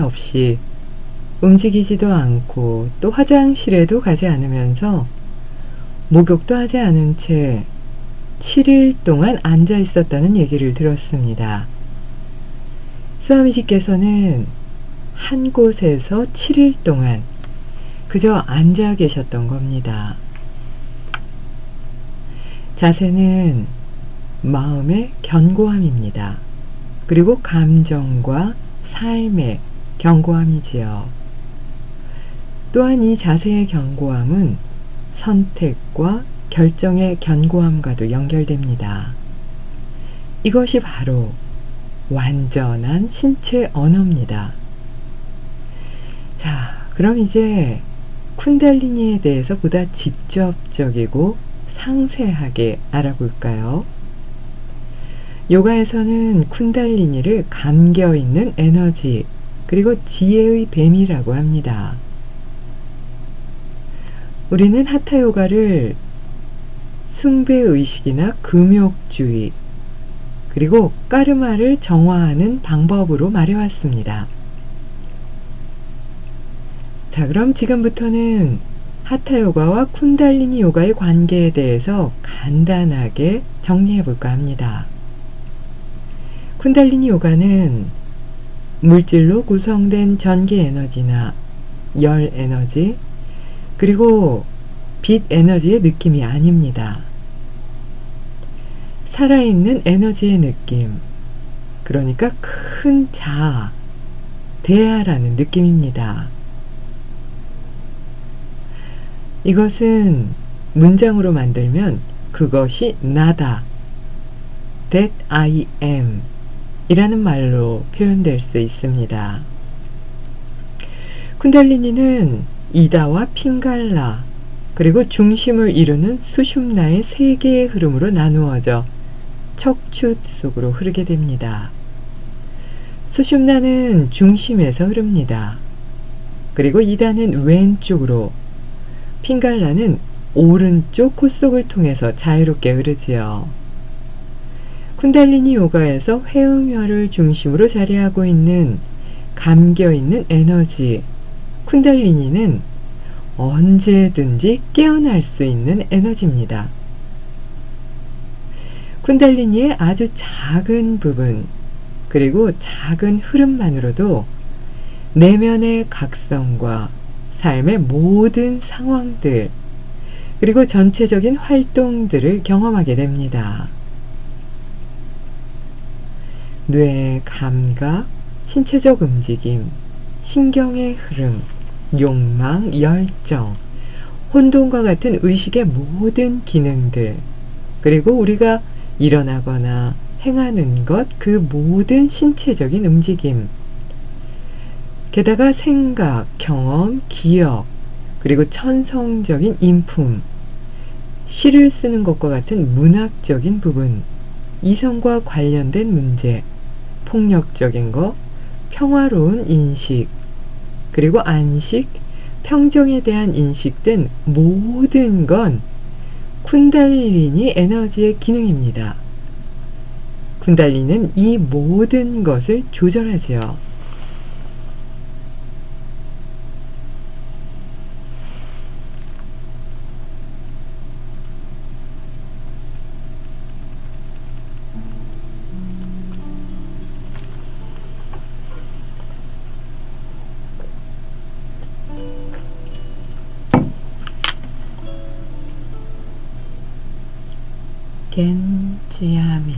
없이 움직이지도 않고 또 화장실에도 가지 않으면서 목욕도 하지 않은 채 7일 동안 앉아 있었다는 얘기를 들었습니다. 스와미지께서는 한 곳에서 7일 동안 그저 앉아 계셨던 겁니다. 자세는 마음의 견고함입니다. 그리고 감정과 삶의 견고함이지요. 또한 이 자세의 견고함은 선택과 결정의 견고함과도 연결됩니다. 이것이 바로 완전한 신체 언어입니다. 자, 그럼 이제 쿤달리니에 대해서 보다 직접적이고 상세하게 알아볼까요? 요가에서는 쿤달리니를 감겨 있는 에너지, 그리고 지혜의 뱀이라고 합니다. 우리는 하타 요가를 숭배 의식이나 금욕주의, 그리고 까르마를 정화하는 방법으로 말해왔습니다. 자, 그럼 지금부터는 하타 요가와 쿤달리니 요가의 관계에 대해서 간단하게 정리해 볼까 합니다. 쿤달리니 요가는 물질로 구성된 전기 에너지나 열 에너지, 그리고 빛 에너지의 느낌이 아닙니다. 살아있는 에너지의 느낌, 그러니까 큰 자아, 대하라는 느낌입니다. 이것은 문장으로 만들면 그것이 나다. That I am. 이라는 말로 표현될 수 있습니다. 쿤달리니는 이다와 핑갈라 그리고 중심을 이루는 수슌나의 세 개의 흐름으로 나누어져 척추 속으로 흐르게 됩니다. 수슌나는 중심에서 흐릅니다. 그리고 이다는 왼쪽으로 핑갈라는 오른쪽 콧속을 통해서 자유롭게 흐르지요. 쿤달리니 요가에서 회음혈을 중심으로 자리하고 있는 감겨 있는 에너지 쿤달리니는 언제든지 깨어날 수 있는 에너지입니다. 쿤달리니의 아주 작은 부분 그리고 작은 흐름만으로도 내면의 각성과 삶의 모든 상황들 그리고 전체적인 활동들을 경험하게 됩니다. 뇌, 감각, 신체적 움직임, 신경의 흐름, 욕망, 열정, 혼돈과 같은 의식의 모든 기능들, 그리고 우리가 일어나거나 행하는 것, 그 모든 신체적인 움직임, 게다가 생각, 경험, 기억, 그리고 천성적인 인품, 시를 쓰는 것과 같은 문학적인 부분, 이성과 관련된 문제, 폭력적인 거, 평화로운 인식, 그리고 안식, 평정에 대한 인식 등 모든 건 쿤달리니 에너지의 기능입니다. 쿤달리는 이 모든 것을 조절하지요. 겐지야민.